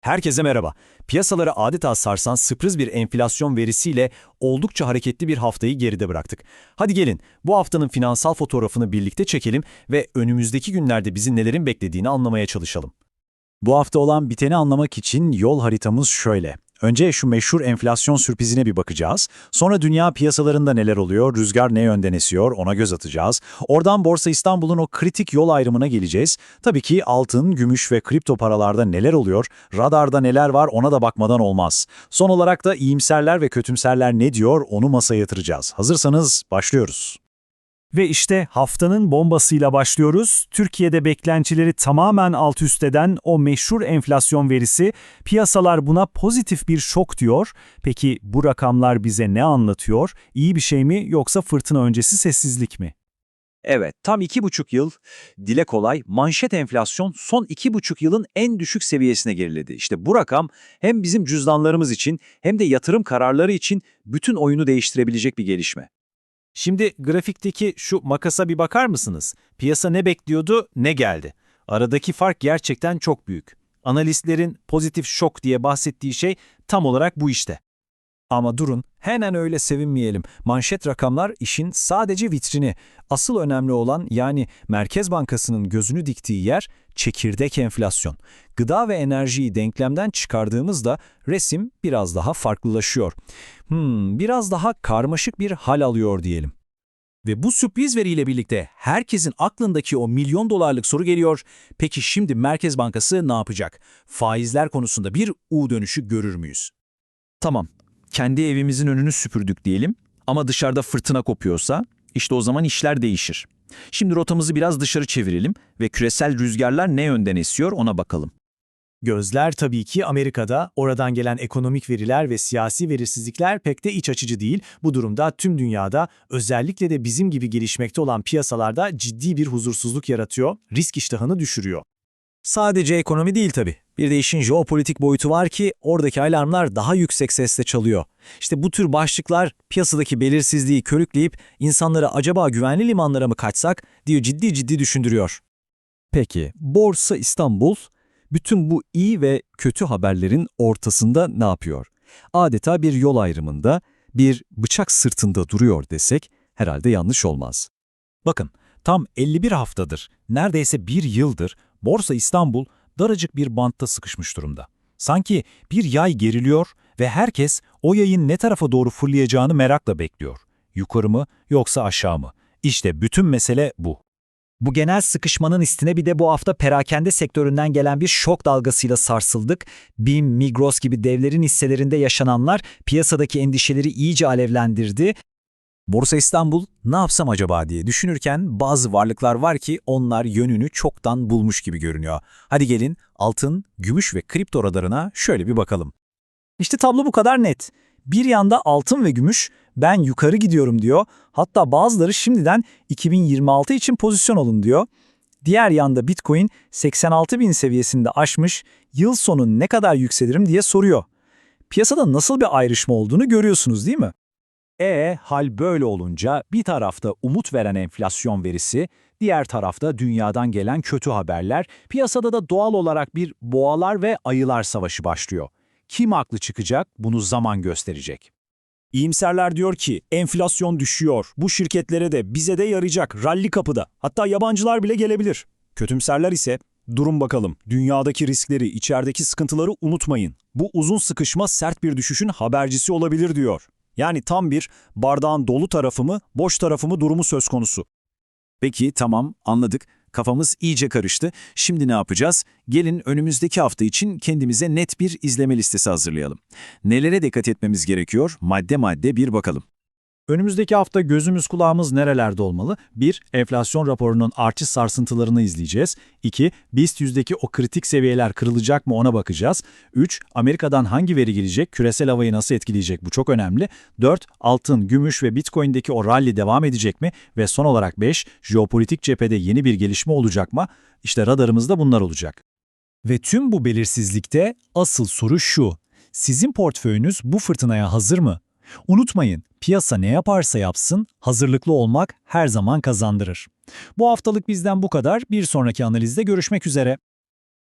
Herkese merhaba. Piyasaları adeta sarsan sürpriz bir enflasyon verisiyle oldukça hareketli bir haftayı geride bıraktık. Hadi gelin bu haftanın finansal fotoğrafını birlikte çekelim ve önümüzdeki günlerde bizi nelerin beklediğini anlamaya çalışalım. Bu hafta olan biteni anlamak için yol haritamız şöyle. Önce şu meşhur enflasyon sürprizine bir bakacağız. Sonra dünya piyasalarında neler oluyor, rüzgar ne yönden esiyor ona göz atacağız. Oradan Borsa İstanbul'un o kritik yol ayrımına geleceğiz. Tabii ki altın, gümüş ve kripto paralarda neler oluyor, radarda neler var ona da bakmadan olmaz. Son olarak da iyimserler ve kötümserler ne diyor onu masaya yatıracağız. Hazırsanız başlıyoruz. Ve işte haftanın bombasıyla başlıyoruz. Türkiye'de beklentileri tamamen alt üst eden o meşhur enflasyon verisi, piyasalar buna pozitif bir şok diyor. Peki bu rakamlar bize ne anlatıyor? İyi bir şey mi yoksa fırtına öncesi sessizlik mi? Evet, tam iki buçuk yıl, dile kolay, manşet enflasyon son iki buçuk yılın en düşük seviyesine geriledi. İşte bu rakam hem bizim cüzdanlarımız için hem de yatırım kararları için bütün oyunu değiştirebilecek bir gelişme. Şimdi grafikteki şu makasa bir bakar mısınız? Piyasa ne bekliyordu, ne geldi? Aradaki fark gerçekten çok büyük. Analistlerin pozitif şok diye bahsettiği şey tam olarak bu işte. Ama durun, hemen öyle sevinmeyelim. Manşet rakamlar işin sadece vitrini. Asıl önemli olan yani Merkez Bankası'nın gözünü diktiği yer çekirdek enflasyon. Gıda ve enerjiyi denklemden çıkardığımızda resim biraz daha farklılaşıyor. Hmm, biraz daha karmaşık bir hal alıyor diyelim. Ve bu sürpriz veriyle birlikte herkesin aklındaki o milyon dolarlık soru geliyor. Peki şimdi Merkez Bankası ne yapacak? Faizler konusunda bir U dönüşü görür müyüz? Tamam, kendi evimizin önünü süpürdük diyelim ama dışarıda fırtına kopuyorsa işte o zaman işler değişir. Şimdi rotamızı biraz dışarı çevirelim ve küresel rüzgarlar ne yönden esiyor ona bakalım. Gözler tabii ki Amerika'da, oradan gelen ekonomik veriler ve siyasi belirsizlikler pek de iç açıcı değil. Bu durumda tüm dünyada, özellikle de bizim gibi gelişmekte olan piyasalarda ciddi bir huzursuzluk yaratıyor, risk iştahını düşürüyor. Sadece ekonomi değil tabii. Bir de işin jeopolitik boyutu var ki oradaki alarmlar daha yüksek sesle çalıyor. İşte bu tür başlıklar piyasadaki belirsizliği körükleyip insanları acaba güvenli limanlara mı kaçsak diye ciddi ciddi düşündürüyor. Peki, Borsa İstanbul bütün bu iyi ve kötü haberlerin ortasında ne yapıyor? Adeta bir yol ayrımında, bir bıçak sırtında duruyor desek herhalde yanlış olmaz. Bakın, tam 51 haftadır, neredeyse bir yıldır Borsa İstanbul daracık bir bantta sıkışmış durumda. Sanki bir yay geriliyor ve herkes o yayın ne tarafa doğru fırlayacağını merakla bekliyor. Yukarı mı yoksa aşağı mı? İşte bütün mesele bu. Bu genel sıkışmanın üstüne bir de bu hafta perakende sektöründen gelen bir şok dalgasıyla sarsıldık. BİM, Migros gibi devlerin hisselerinde yaşananlar piyasadaki endişeleri iyice alevlendirdi. Borsa İstanbul ne yapsam acaba diye düşünürken bazı varlıklar var ki onlar yönünü çoktan bulmuş gibi görünüyor. Hadi gelin altın, gümüş ve kripto radarına şöyle bir bakalım. İşte tablo bu kadar net. Bir yanda altın ve gümüş ben yukarı gidiyorum diyor. Hatta bazıları şimdiden 2026 için pozisyon alın diyor. Diğer yanda Bitcoin 86 bin seviyesinde aşmış, yıl sonu ne kadar yükselirim diye soruyor. Piyasada nasıl bir ayrışma olduğunu görüyorsunuz değil mi? E hal böyle olunca bir tarafta umut veren enflasyon verisi, diğer tarafta dünyadan gelen kötü haberler, piyasada da doğal olarak bir boğalar ve ayılar savaşı başlıyor. Kim haklı çıkacak bunu zaman gösterecek. İyimserler diyor ki enflasyon düşüyor. Bu şirketlere de bize de yarayacak. Ralli kapıda. Hatta yabancılar bile gelebilir. Kötümserler ise durun bakalım. Dünyadaki riskleri, içerideki sıkıntıları unutmayın. Bu uzun sıkışma sert bir düşüşün habercisi olabilir diyor. Yani tam bir bardağın dolu tarafı mı, boş tarafı mı durumu söz konusu. Peki tamam anladık. Kafamız iyice karıştı. Şimdi ne yapacağız? Gelin önümüzdeki hafta için kendimize net bir izleme listesi hazırlayalım. Nelere dikkat etmemiz gerekiyor? Madde madde bir bakalım. Önümüzdeki hafta gözümüz kulağımız nerelerde olmalı? 1. Enflasyon raporunun artış sarsıntılarını izleyeceğiz. 2. BIST yüzdeki o kritik seviyeler kırılacak mı ona bakacağız. 3. Amerika'dan hangi veri gelecek? Küresel havayı nasıl etkileyecek? Bu çok önemli. 4. Altın, gümüş ve Bitcoin'deki o rally devam edecek mi? Ve son olarak 5. Jeopolitik cephede yeni bir gelişme olacak mı? İşte radarımızda bunlar olacak. Ve tüm bu belirsizlikte asıl soru şu. Sizin portföyünüz bu fırtınaya hazır mı? Unutmayın, piyasa ne yaparsa yapsın, hazırlıklı olmak her zaman kazandırır. Bu haftalık bizden bu kadar. Bir sonraki analizde görüşmek üzere.